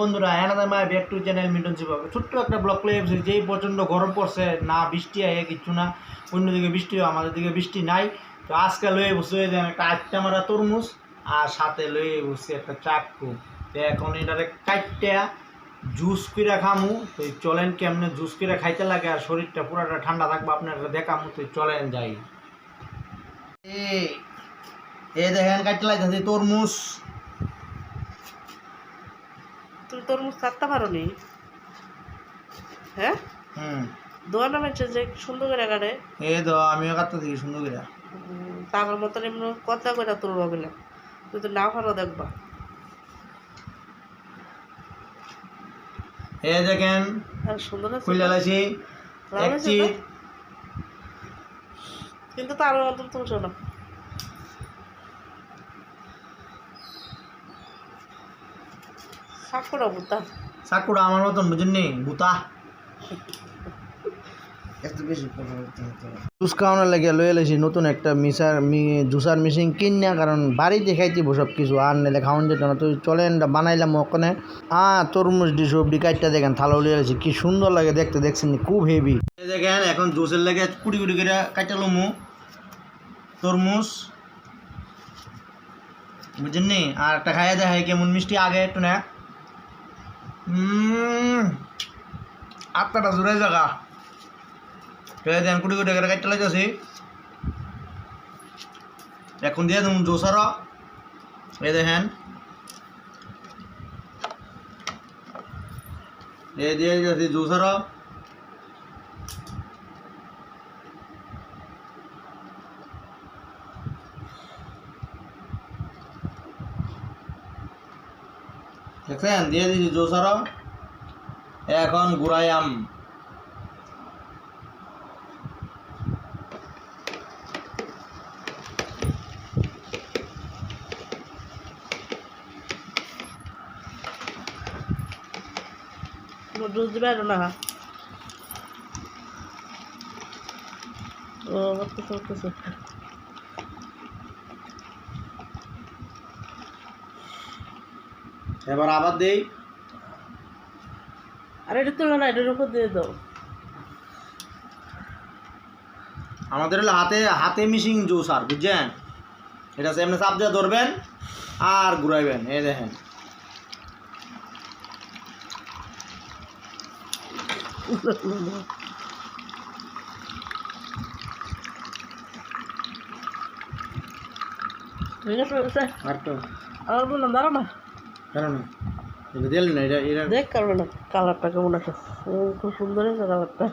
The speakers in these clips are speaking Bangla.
বন্ধুরা, এনাদের মায় ব্যাক টু চ্যানেল মিটন শিব ছোট্ট একটা ব্লক প্লে যেই প্রচণ্ড গরম পড়ছে, না বৃষ্টি আয় কিচ্ছু না। অন্যদিকে বৃষ্টি হয় আমাদের দিকে বৃষ্টি নাই। তো আজকে লয়ে বসে দেন একটা আটটা মারা তরমুজ, আর সাথে লয়ে বসে একটা চাক্কু তো এখন এটারে কাটটা জুস করে খামু। তো চলেন কেমনে জুস করে খাইতে লাগে, আর শরীরটা পুরাটা ঠান্ডা থাকবে আপনারা দেখামু। তো চলেন যাই। এ দেখেন কাটতে লাগতেছে তরমুজ। তুমি তরমুজ কাটতে পারো নি হ্যাঁ? হুম। মেছে যে সুন্দর করে কাটে? এই তো আমিও কাটতে থাকি সুন্দর করে। উম, তা আমার মতন এমনি কথা করে তোর বলে তুই তো না পারো দেখবা। এই দেখেন সুন্দর খুলে লাইছি ভালো? কিন্তু তার মতন তুমি শোনো সাকুরা বুতা চাকুটা আমার মতন বুঝেননি? বুতা জুস খাওয়ানোর লাগে লয়ে লাইছি নতুন একটা মিসার জুসার মেশিন কিনা কারণ বাড়িতে খাইতে সব কিছু আর নাহলে খাওয়ান যেত না। তো চলেন বানাইলাম ওখানে। আ তরমুজ ডি সবজি কাটটা দেখেন থালা লিয়ে লাইছি কি সুন্দর লাগে দেখতে দেখছেন খুব হেভি দেখেন এখন জুসের লাগে কুড়ি কুড়ি করে কাটা লমু। তরমুজ। বুঝেননি? আর একটা খাইয়া দেখাই কেমন মিষ্টি আগে একটু না। আত্মাটা জোরে জায়গা দেন কুটি কুটি করে কাটতে লাগতেছি এখন দিয়ে দেবো জোসার। এই দেখেন। এ দিয়ে দিয়েছি জুসার। দেখছেন? দিয়ে দিয়েছি জোসার এখন গুড়াইয়াম জুস দিবে আর না। ও করতেছে করতেছে। এবার আবার দেই। আর এটা তুলো না এটার উপর দিয়ে দাও। আমাদের হলো হাতে হাতে মিশিং জুসার বুঝছেন? এটা এমনি চাপ দিয়ে ধরবেন আর ঘুরাইবেন এই দেখেন। আর তো। আর বললাম দাঁড়া না। কেন না এটা দিলেন না এটা এটা দেখ কারণ না কালারটা কেমন আছে খুব সুন্দর হয়েছে কালারটা।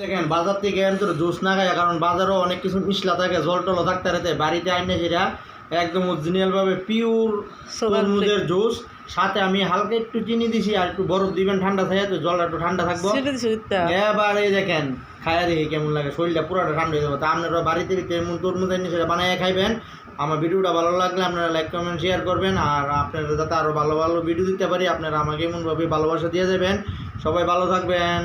দেখেন বাজার থেকে এনতো জুস না খায় কারণ বাজারও অনেক কিছু মিশলা থাকে জল টল থাকতে রাতে বাড়িতে আইনে সেটা একদম অরিজিনাল ভাবে পিওর তরমুজের জুস সাথে আমি হালকা একটু চিনি দিছি আর একটু বরফ দিবেন ঠান্ডা থাকে তো জলটা একটু ঠান্ডা থাকব। এবার এই দেখেন খায়া দেখি কেমন লাগে শরীরটা পুরোটা ঠান্ডা হয়ে যাবে। তা আপনারা বাড়িতে এমন তরমুজ এনে সেটা বানায় খাইবেন আমার ভিডিওটা ভালো লাগলে আপনারা লাইক কমেন্ট শেয়ার করবেন। আর আপনারা যাতে আরও ভালো ভালো ভিডিও দিতে পারি আপনারা আমাকে এমনভাবে ভালোবাসা দিয়ে দেবেন সবাই ভালো থাকবেন।